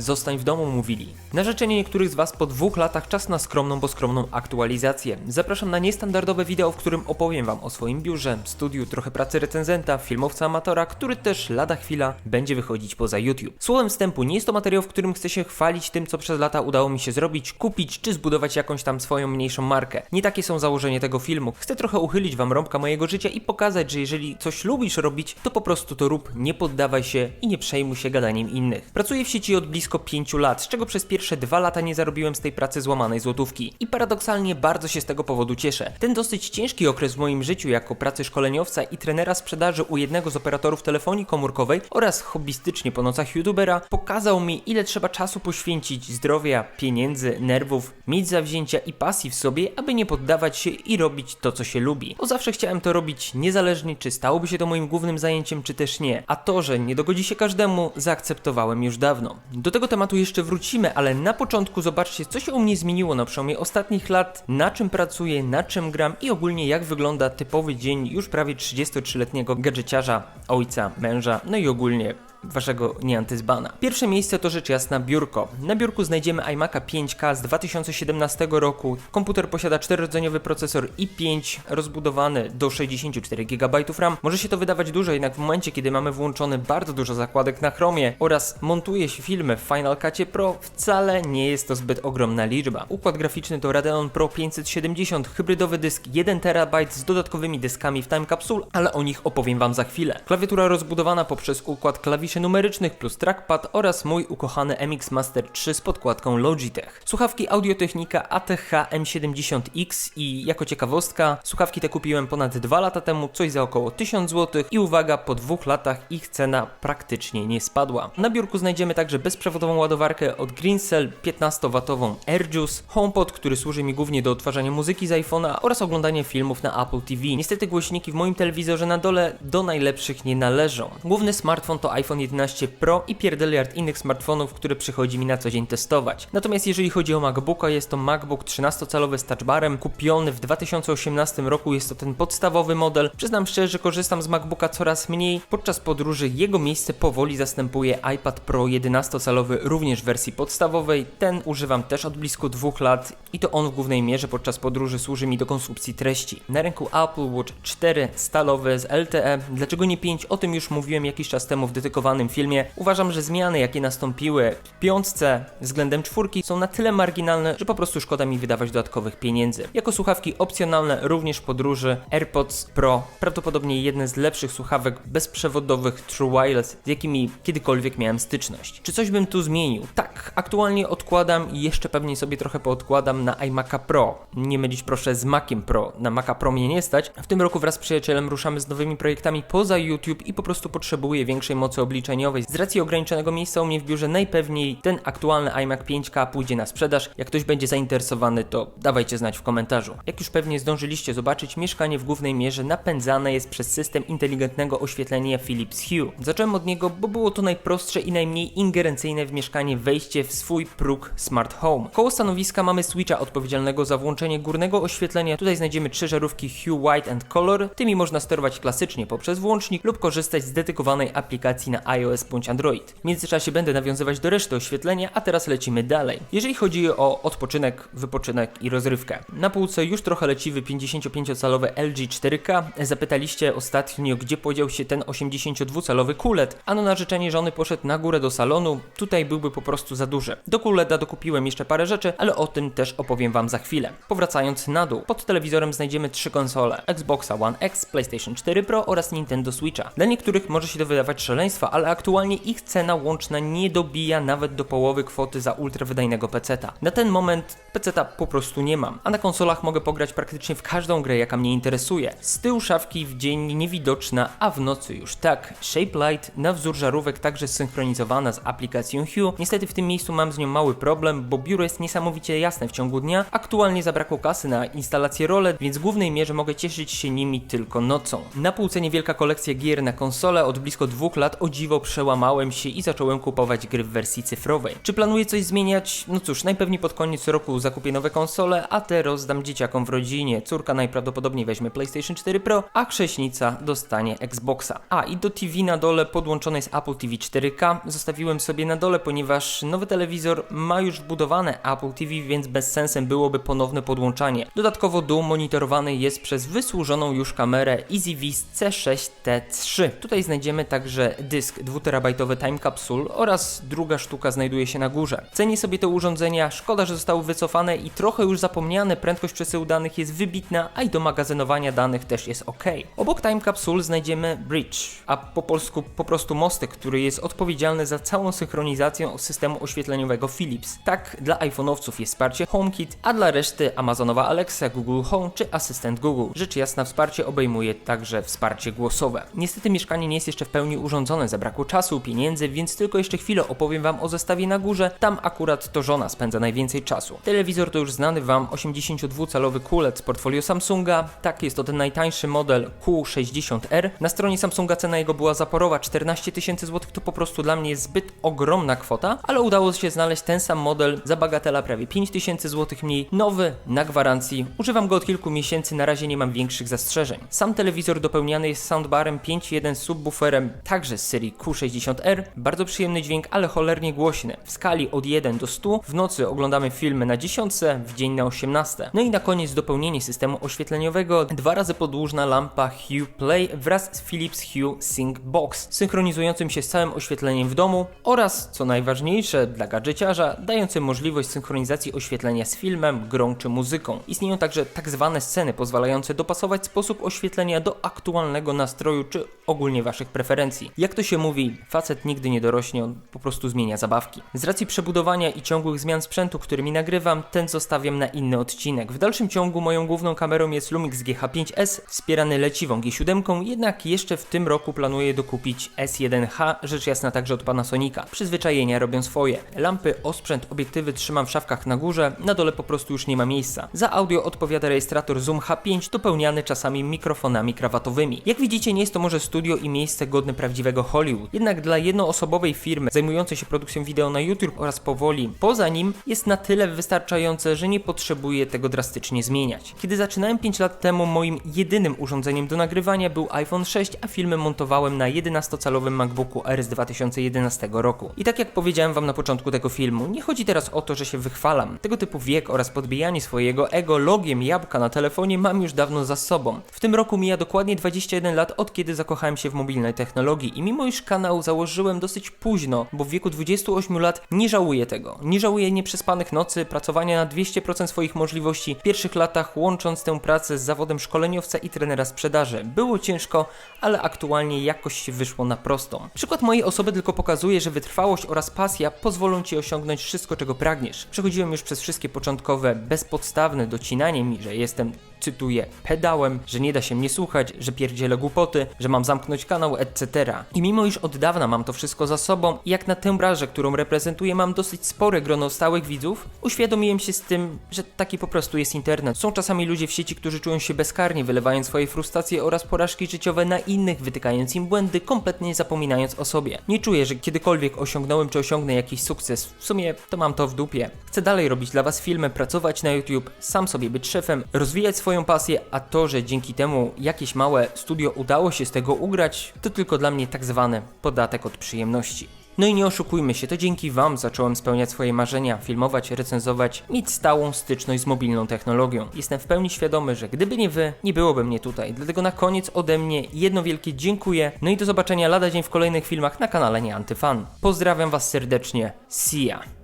zostań w domu mówili. Na życzenie niektórych z Was po dwóch latach czas na skromną, bo skromną aktualizację. Zapraszam na niestandardowe wideo, w którym opowiem Wam o swoim biurze, studiu, trochę pracy recenzenta, filmowca amatora, który też lada chwila będzie wychodzić poza YouTube. Słowem wstępu, nie jest to materiał, w którym chcę się chwalić tym, co przez lata udało mi się zrobić, kupić czy zbudować jakąś tam swoją mniejszą markę. Nie takie są założenia tego filmu. Chcę trochę uchylić Wam rąbka mojego życia i pokazać, że jeżeli coś lubisz robić, to po prostu to rób, nie poddawaj się i nie przejmuj się gadaniem innych. Pracuję w sieci od blisko 5 lat, z czego przez pierwsze dwa lata nie zarobiłem z tej pracy złamanej złotówki. I paradoksalnie bardzo się z tego powodu cieszę. Ten dosyć ciężki okres w moim życiu jako pracy szkoleniowca i trenera sprzedaży u jednego z operatorów telefonii komórkowej oraz hobbystycznie po nocach youtubera pokazał mi ile trzeba czasu poświęcić zdrowia, pieniędzy, nerwów, mieć zawzięcia i pasji w sobie, aby nie poddawać się i robić to co się lubi. Bo zawsze chciałem to robić niezależnie czy stałoby się to moim głównym zajęciem czy też nie. A to, że nie dogodzi się każdemu, zaakceptowałem już dawno. Do tego tematu jeszcze wrócimy, ale na początku zobaczcie, co się u mnie zmieniło na przełomie ostatnich lat, na czym pracuję, na czym gram i ogólnie jak wygląda typowy dzień już prawie 33-letniego gadżeciarza, ojca, męża, no i ogólnie waszego nieantyzbana. Pierwsze miejsce to rzecz jasna biurko. Na biurku znajdziemy iMac'a 5K z 2017 roku. Komputer posiada 4-rdzeniowy procesor i5 rozbudowany do 64 GB RAM. Może się to wydawać dużo, jednak w momencie, kiedy mamy włączony bardzo dużo zakładek na Chromie oraz montuje się filmy w Final Cutie Pro, wcale nie jest to zbyt ogromna liczba. Układ graficzny to Radeon Pro 570, hybrydowy dysk 1 TB z dodatkowymi dyskami w Time Capsule, ale o nich opowiem wam za chwilę. Klawiatura rozbudowana poprzez układ klawiszy numerycznych plus trackpad oraz mój ukochany MX Master 3 z podkładką Logitech. Słuchawki Audiotechnika ATH M70X i jako ciekawostka, słuchawki te kupiłem ponad 2 lata temu, coś za około 1000 zł i uwaga, po dwóch latach ich cena praktycznie nie spadła. Na biurku znajdziemy także bezprzewodową ładowarkę od Greencell 15W AirJuice, HomePod, który służy mi głównie do odtwarzania muzyki z iPhone'a oraz oglądania filmów na Apple TV. Niestety głośniki w moim telewizorze na dole do najlepszych nie należą. Główny smartfon to iPhone 11 Pro i pierdeliard innych smartfonów, które przychodzi mi na co dzień testować. Natomiast jeżeli chodzi o MacBooka, jest to MacBook 13-calowy z touchbarem, kupiony w 2018 roku, jest to ten podstawowy model. Przyznam szczerze, że korzystam z MacBooka coraz mniej. Podczas podróży jego miejsce powoli zastępuje iPad Pro 11-calowy, również w wersji podstawowej. Ten używam też od blisko dwóch lat i to on w głównej mierze podczas podróży służy mi do konsumpcji treści. Na rynku Apple Watch 4 stalowe z LTE, dlaczego nie 5? O tym już mówiłem jakiś czas temu w dedykowanym filmie. Uważam, że zmiany jakie nastąpiły w piątce względem czwórki są na tyle marginalne, że po prostu szkoda mi wydawać dodatkowych pieniędzy. Jako słuchawki opcjonalne również w podróży AirPods Pro, prawdopodobnie jedne z lepszych słuchawek bezprzewodowych True Wireless, z jakimi kiedykolwiek miałem styczność. Czy coś bym tu zmienił? Tak, aktualnie odkładam i jeszcze pewnie sobie trochę poodkładam na iMac'a Pro. Nie mylić proszę z Maciem Pro, na Maca Pro mnie nie stać. W tym roku wraz z przyjacielem ruszamy z nowymi projektami poza YouTube i po prostu potrzebuję większej mocy obliczeniowej. Z racji ograniczonego miejsca u mnie w biurze najpewniej ten aktualny iMac 5K pójdzie na sprzedaż. Jak ktoś będzie zainteresowany, to dawajcie znać w komentarzu. Jak już pewnie zdążyliście zobaczyć, mieszkanie w głównej mierze napędzane jest przez system inteligentnego oświetlenia Philips Hue. Zacząłem od niego, bo było to najprostsze i najmniej ingerencyjne w mieszkanie wejście w swój próg Smart Home. Koło stanowiska mamy switcha odpowiedzialnego za włączenie górnego oświetlenia. Tutaj znajdziemy trzy żarówki Hue White and Color. Tymi można sterować klasycznie poprzez włącznik lub korzystać z dedykowanej aplikacji na iOS bądź Android. W międzyczasie będę nawiązywać do reszty oświetlenia, a teraz lecimy dalej. Jeżeli chodzi o odpoczynek, wypoczynek i rozrywkę. Na półce już trochę leciwy 55-calowy LG 4K. Zapytaliście ostatnio, gdzie podział się ten 82-calowy QLED. Ano na życzenie żony poszedł na górę do salonu, tutaj byłby po prostu za duży. Do QLEDa dokupiłem jeszcze parę rzeczy, ale o tym też opowiem wam za chwilę. Powracając na dół, pod telewizorem znajdziemy trzy konsole: Xboxa One X, PlayStation 4 Pro oraz Nintendo Switcha. Dla niektórych może się to wydawać szaleństwa, ale aktualnie ich cena łączna nie dobija nawet do połowy kwoty za ultrawydajnego peceta. Na ten moment peceta po prostu nie mam, a na konsolach mogę pograć praktycznie w każdą grę, jaka mnie interesuje. Z tyłu szafki w dzień niewidoczna, a w nocy już tak. Shape Light na wzór żarówek także synchronizowana z aplikacją Hue. Niestety w tym miejscu mam z nią mały problem, bo biuro jest niesamowicie jasne w ciągu dnia. Aktualnie zabrakło kasy na instalację rolet, więc w głównej mierze mogę cieszyć się nimi tylko nocą. Na półce niewielka kolekcja gier na konsolę od blisko dwóch lat o dziwo dziwo przełamałem się i zacząłem kupować gry w wersji cyfrowej. Czy planuję coś zmieniać? No cóż, najpewniej pod koniec roku zakupię nowe konsole, a te rozdam dzieciakom w rodzinie. Córka najprawdopodobniej weźmie PlayStation 4 Pro, a chrześnica dostanie Xboxa. A i do TV na dole podłączone jest Apple TV 4K. Zostawiłem sobie na dole, ponieważ nowy telewizor ma już wbudowane Apple TV, więc bez sensem byłoby ponowne podłączanie. Dodatkowo dół monitorowany jest przez wysłużoną już kamerę EasyVis C6T3. Tutaj znajdziemy także dysk 2TB Time Capsule oraz druga sztuka znajduje się na górze. Cenię sobie te urządzenia, szkoda, że zostały wycofane i trochę już zapomniane, prędkość przesyłu danych jest wybitna, a i do magazynowania danych też jest ok. Obok Time Capsule znajdziemy Bridge, a po polsku po prostu mostek, który jest odpowiedzialny za całą synchronizację systemu oświetleniowego Philips. Tak, dla iPhone'owców jest wsparcie HomeKit, a dla reszty Amazonowa Alexa, Google Home czy asystent Google. Rzecz jasna, wsparcie obejmuje także wsparcie głosowe. Niestety mieszkanie nie jest jeszcze w pełni urządzone, zabrakło czasu, pieniędzy, więc tylko jeszcze chwilę opowiem Wam o zestawie na górze. Tam akurat to żona spędza najwięcej czasu. Telewizor to już znany Wam 82-calowy QLED z portfolio Samsunga. Tak, jest to ten najtańszy model Q60R. Na stronie Samsunga cena jego była zaporowa 14 tysięcy złotych, to po prostu dla mnie jest zbyt ogromna kwota, ale udało się znaleźć ten sam model za bagatela prawie 5 tysięcy złotych mniej, nowy, na gwarancji. Używam go od kilku miesięcy, na razie nie mam większych zastrzeżeń. Sam telewizor dopełniany jest soundbarem 5.1 subwooferem, także z serii Q60R. Bardzo przyjemny dźwięk, ale cholernie głośny. W skali od 1 do 100 w nocy oglądamy filmy na 10, w dzień na 18. No i na koniec dopełnienie systemu oświetleniowego, dwa razy podłużna lampa Hue Play wraz z Philips Hue Sync Box, synchronizującym się z całym oświetleniem w domu oraz, co najważniejsze dla gadżeciarza, dający możliwość synchronizacji oświetlenia z filmem, grą czy muzyką. Istnieją także tak zwane sceny pozwalające dopasować sposób oświetlenia do aktualnego nastroju czy ogólnie waszych preferencji. Jak to się mówi, facet nigdy nie dorośnie, on po prostu zmienia zabawki. Z racji przebudowania i ciągłych zmian sprzętu, którymi nagrywam, ten zostawiam na inny odcinek. W dalszym ciągu moją główną kamerą jest Lumix GH5S, wspierany leciwą G7, jednak jeszcze w tym roku planuję dokupić S1H, rzecz jasna także od Panasonica. Przyzwyczajenia robią swoje. Lampy, osprzęt, obiektywy trzymam w szafkach na górze, na dole po prostu już nie ma miejsca. Za audio odpowiada rejestrator Zoom H5, dopełniany czasami mikrofonami krawatowymi. Jak widzicie, nie jest to może studio i miejsce godne prawdziwego Hollywood. Jednak dla jednoosobowej firmy zajmującej się produkcją wideo na YouTube oraz powoli poza nim jest na tyle wystarczające, że nie potrzebuję tego drastycznie zmieniać. Kiedy zaczynałem 5 lat temu, moim jedynym urządzeniem do nagrywania był iPhone 6, a filmy montowałem na 11-calowym MacBooku R z 2011 roku. I tak jak powiedziałem wam na początku tego filmu, nie chodzi teraz o to, że się wychwalam. Tego typu wiek oraz podbijanie swojego ego logiem jabłka na telefonie mam już dawno za sobą. W tym roku mija dokładnie 21 lat od kiedy zakochałem się w mobilnej technologii i mimo iż kanał założyłem dosyć późno, bo w wieku 28 lat nie żałuję tego. Nie żałuję nieprzespanych nocy, pracowania na 200% swoich możliwości. W pierwszych latach łącząc tę pracę z zawodem szkoleniowca i trenera sprzedaży. Było ciężko, ale aktualnie jakoś się wyszło na prostą. Przykład mojej osoby tylko pokazuje, że wytrwałość oraz pasja pozwolą Ci osiągnąć wszystko, czego pragniesz. Przechodziłem już przez wszystkie początkowe, bezpodstawne docinanie mi, że jestem cytuję, pedałem, że nie da się mnie słuchać, że pierdzielę głupoty, że mam zamknąć kanał, etc. I mimo iż od dawna mam to wszystko za sobą i jak na tę branżę, którą reprezentuję, mam dosyć spore grono stałych widzów, uświadomiłem się z tym, że taki po prostu jest internet. Są czasami ludzie w sieci, którzy czują się bezkarnie, wylewając swoje frustracje oraz porażki życiowe na innych, wytykając im błędy, kompletnie zapominając o sobie. Nie czuję, że kiedykolwiek osiągnąłem czy osiągnę jakiś sukces. W sumie to mam to w dupie. Chcę dalej robić dla Was filmy, pracować na YouTube, sam sobie być szefem, rozwijać swoją pasję, a to, że dzięki temu jakieś małe studio udało się z tego ugrać, to tylko dla mnie tak zwany podatek od przyjemności. No i nie oszukujmy się, to dzięki Wam zacząłem spełniać swoje marzenia, filmować, recenzować, mieć stałą styczność z mobilną technologią. Jestem w pełni świadomy, że gdyby nie Wy, nie byłoby mnie tutaj. Dlatego na koniec ode mnie jedno wielkie dziękuję, no i do zobaczenia lada dzień w kolejnych filmach na kanale Nie Antyfan. Pozdrawiam Was serdecznie, see ya!